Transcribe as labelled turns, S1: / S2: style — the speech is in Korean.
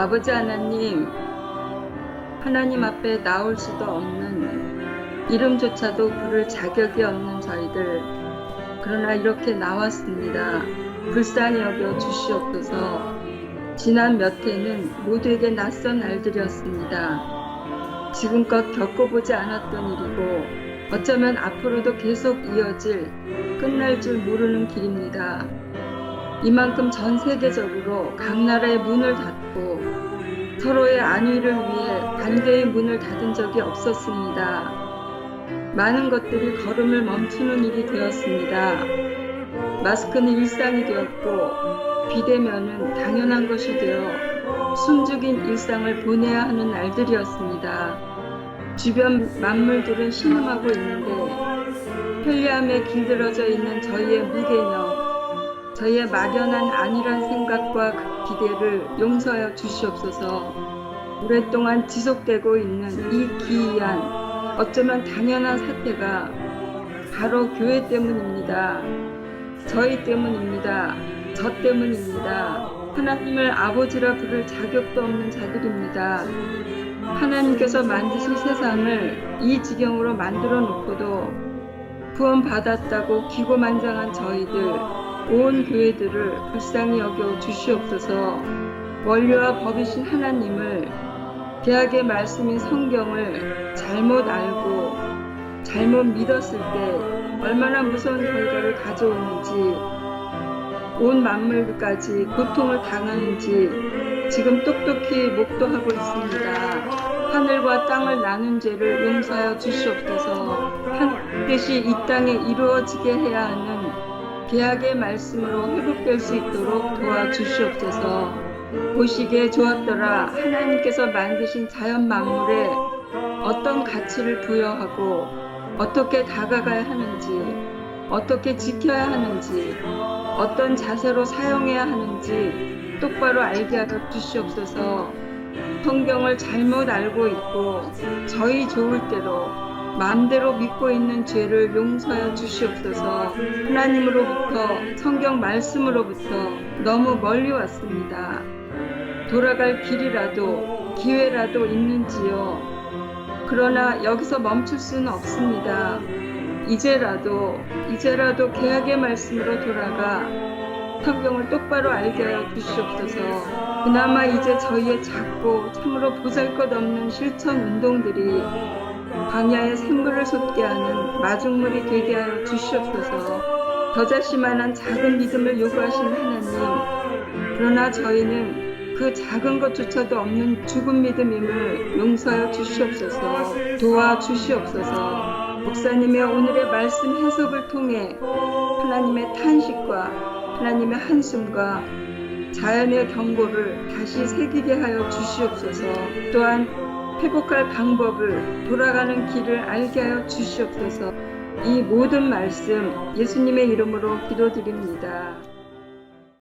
S1: 아버지 하나님, 하나님 앞에 나올 수도 없는 이름조차도 부를 자격이 없는 저희들. 그러나 이렇게 나왔습니다. 불쌍히 여겨 주시옵소서. 지난 몇 해는 모두에게 낯선 날들이었습니다. 지금껏 겪어보지 않았던 일이고 어쩌면 앞으로도 계속 이어질 끝날 줄 모르는 길입니다. 이만큼 전 세계적으로 각 나라의 문을 닫고 서로의 안위를 위해 관계의 문을 닫은 적이 없었습니다. 많은 것들이 걸음을 멈추는 일이 되었습니다. 마스크는 일상이 되었고 비대면은 당연한 것이 되어 숨죽인 일상을 보내야 하는 날들이었습니다. 주변 만물들은 신음하고 있는데 편리함에 길들어져 있는 저희의 무개념, 저희의 막연한 안일한 생각과 그 기대를 용서하여 주시옵소서. 오랫동안 지속되고 있는 이 기이한 어쩌면 당연한 사태가 바로 교회 때문입니다. 저희 때문입니다. 저 때문입니다. 하나님을 아버지라 부를 자격도 없는 자들입니다. 하나님께서 만드신 세상을 이 지경으로 만들어 놓고도 구원받았다고 기고만장한 저희들, 온 교회들을 불쌍히 여겨 주시옵소서 원료와 법이신 하나님을 계약의 말씀인 성경을 잘못 알고 잘못 믿었을 때 얼마나 무서운 결과를 가져오는지 온 만물까지 고통을 당하는지 지금 똑똑히 목도하고 있습니다. 하늘과 땅을 나눈 죄를 용서하여 주시옵소서 한 뜻이 이 땅에 이루어지게 해야 하는 계약의 말씀으로 회복될 수 있도록 도와주시옵소서. 보시기에 좋았더라. 하나님께서 만드신 자연 만물에 어떤 가치를 부여하고 어떻게 다가가야 하는지 어떻게 지켜야 하는지 어떤 자세로 사용해야 하는지 똑바로 알게 하여 주시옵소서. 성경을 잘못 알고 있고 저희 좋을 대로 마음대로 믿고 있는 죄를 용서하여 주시옵소서 하나님으로부터 성경 말씀으로부터 너무 멀리 왔습니다. 돌아갈 길이라도 기회라도 있는지요. 그러나 여기서 멈출 수는 없습니다. 이제라도 이제라도 계약의 말씀으로 돌아가 성경을 똑바로 알게 하여 주시옵소서. 그나마 이제 저희의 작고 참으로 보잘것없는 실천 운동들이 광야의 샘물을 솟게 하는 마중물이 되게 하여 주시옵소서. 저자씨만한 작은 믿음을 요구하시는 하나님. 그러나 저희는 그 작은 것조차도 없는 죽은 믿음임을 용서하여 주시옵소서. 도와 주시옵소서. 목사님의 오늘의 말씀 해석을 통해 하나님의 탄식과 하나님의 한숨과 자연의 경고를 다시 새기게 하여 주시옵소서. 또한 회복할 방법을 돌아가는 길을 알게 하여 주시옵소서. 이 모든 말씀 예수님의 이름으로 기도드립니다.